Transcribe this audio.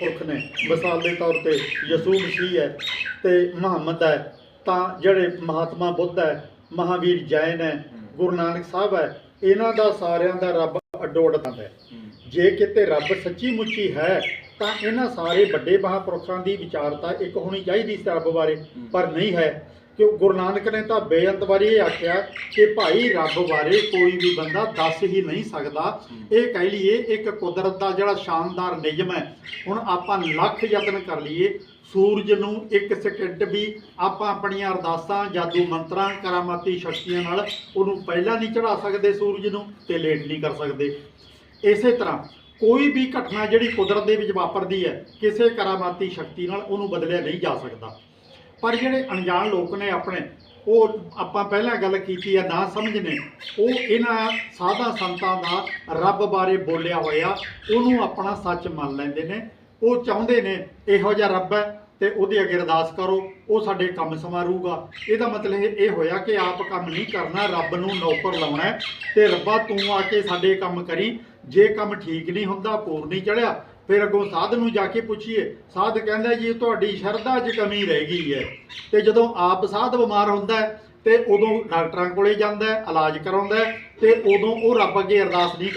ਪੁਰਖ ਨੇ। ਮਿਸਾਲ ਦੇ ਤੌਰ ਤੇ ਯਸੂ ਮਸੀਹ ਹੈ ਤੇ ਮੁਹੰਮਦ ਹੈ। ਤਾਂ ਜਿਹੜੇ ਮਹਾਤਮਾ ਬੁੱਧ ਹੈ, ਮਹਾਵੀਰ ਜੈਨ ਹੈ, ਗੁਰੂ ਨਾਨਕ ਸਾਹਿਬ ਹੈ, ਇਹਨਾਂ ਦਾ ਸਾਰਿਆਂ ਦਾ ਰੱਬ ਅੱਡੋ ਹੈ। ਜੇ ਕਿਤੇ ਰੱਬ ਸੱਚੀ ਮੁੱਚੀ ਹੈ, ਤਾਂ ਇਹਨਾਂ ਸਾਰੇ ਵੱਡੇ ਮਹਾਂਪੁਰਖਾਂ ਦੀ ਵਿਚਾਰਤਾ ਇੱਕ ਹੋਣੀ ਚਾਹੀਦੀ ਸੀ ਰੱਬ ਬਾਰੇ, ਪਰ ਨਹੀਂ ਹੈ। ਕਿ ਗੁਰੂ ਨਾਨਕ ਨੇ ਤਾਂ ਬੇਅੰਤ ਵਾਰੀ ਇਹ ਆਖਿਆ ਕਿ ਭਾਈ ਰੱਬ ਬਾਰੇ ਕੋਈ ਵੀ ਬੰਦਾ ਦੱਸ ਹੀ ਨਹੀਂ ਸਕਦਾ। ਇਹ ਕਹਿ ਲਈਏ, ਇੱਕ ਕੁਦਰਤ ਦਾ ਜਿਹੜਾ ਸ਼ਾਨਦਾਰ ਨਿਯਮ ਹੈ, ਹੁਣ ਆਪਾਂ ਲੱਖ ਯਤਨ ਕਰ ਲਈਏ, ਸੂਰਜ ਨੂੰ ਇੱਕ ਸਕਿੰਟ ਵੀ ਆਪਾਂ ਆਪਣੀਆਂ ਅਰਦਾਸਾਂ, ਜਾਦੂ ਮੰਤਰਾਂ, ਕਰਾਮਾਤੀ ਸ਼ਕਤੀਆਂ ਨਾਲ ਉਹਨੂੰ ਪਹਿਲਾਂ ਨਹੀਂ ਚੜਾ ਸਕਦੇ ਸੂਰਜ ਨੂੰ ਤੇ ਲੇਟ ਨਹੀਂ ਕਰ ਸਕਦੇ। ਇਸੇ ਤਰ੍ਹਾਂ ਕੋਈ ਵੀ ਘਟਨਾ ਜਿਹੜੀ ਕੁਦਰਤ ਦੇ ਵਿੱਚ ਵਾਪਰਦੀ ਹੈ, ਕਿਸੇ ਕਰਾਮਾਤੀ ਸ਼ਕਤੀ ਨਾਲ ਉਹਨੂੰ ਬਦਲਿਆ ਨਹੀਂ ਜਾ ਸਕਦਾ। ਪਰ ਜਿਹੜੇ ਅਣਜਾਣ ਲੋਕ ਨੇ ਆਪਣੇ, ਉਹ ਆਪਾਂ ਪਹਿਲਾਂ ਗੱਲ ਕੀਤੀ ਹੈ ਨਾ ਸਮਝਨੇ ਉਹ ਇਹਨਾਂ ਸਾਧਾ ਸੰਤਾਂ ਦਾ ਰੱਬ ਬਾਰੇ ਬੋਲਿਆ ਹੋਇਆ, ਉਹਨੂੰ ਆਪਣਾ ਸੱਚ ਮੰਨ ਲੈਂਦੇ ਨੇ। ਉਹ ਚਾਹੁੰਦੇ ਨੇ, ਇਹੋ ਜਿਹਾ ਰੱਬ ਹੈ ਤੇ ਉਹਦੀ ਅੱਗੇ ਅਰਦਾਸ ਕਰੋ, ਉਹ ਸਾਡੇ ਕੰਮ ਸਮਾਰੂਗਾ ਇਹਦਾ ਮਤਲਬ ਇਹ ਹੋਇਆ ਕਿ ਆਪ ਕੰਮ ਨਹੀਂ ਕਰਨਾ, ਰੱਬ ਨੂੰ ਨੌਕਰ ਲਾਉਣਾ ਹੈ ਤੇ ਰੱਬਾ ਤੂੰ ਆ ਕੇ ਸਾਡੇ ਕੰਮ ਕਰੀ। ਜੇ ਕੰਮ ਠੀਕ ਨਹੀਂ ਹੁੰਦਾ ਪੂਰ ਨਹੀਂ ਚੜਿਆ ਫਿਰ ਅੱਗੋਂ ਸਾਧ ਨੂੰ ਜਾ ਕੇ ਪੁੱਛੀਏ, ਸਾਧ ਕਹਿੰਦਾ ਜੀ, ਤੁਹਾਡੀ ਸ਼ਰਧਾ 'ਚ ਕਮੀ ਰਹਿ ਗਈ ਹੈ। ਤੇ ਜਦੋਂ ਆਪ ਸਾਧ ਬਿਮਾਰ ਹੁੰਦਾ ਹੈ, ਤੇ ਉਦੋਂ ਡਾਕਟਰਾਂ ਕੋਲੇ ਜਾਂਦਾ ਹੈ, ਇਲਾਜ ਕਰਾਉਂਦਾ ਹੈ, ਤੇ ਉਦੋਂ ਉਹ ਰੱਬ ਅੱਗੇ ਅਰਦਾਸ ਨਹੀਂ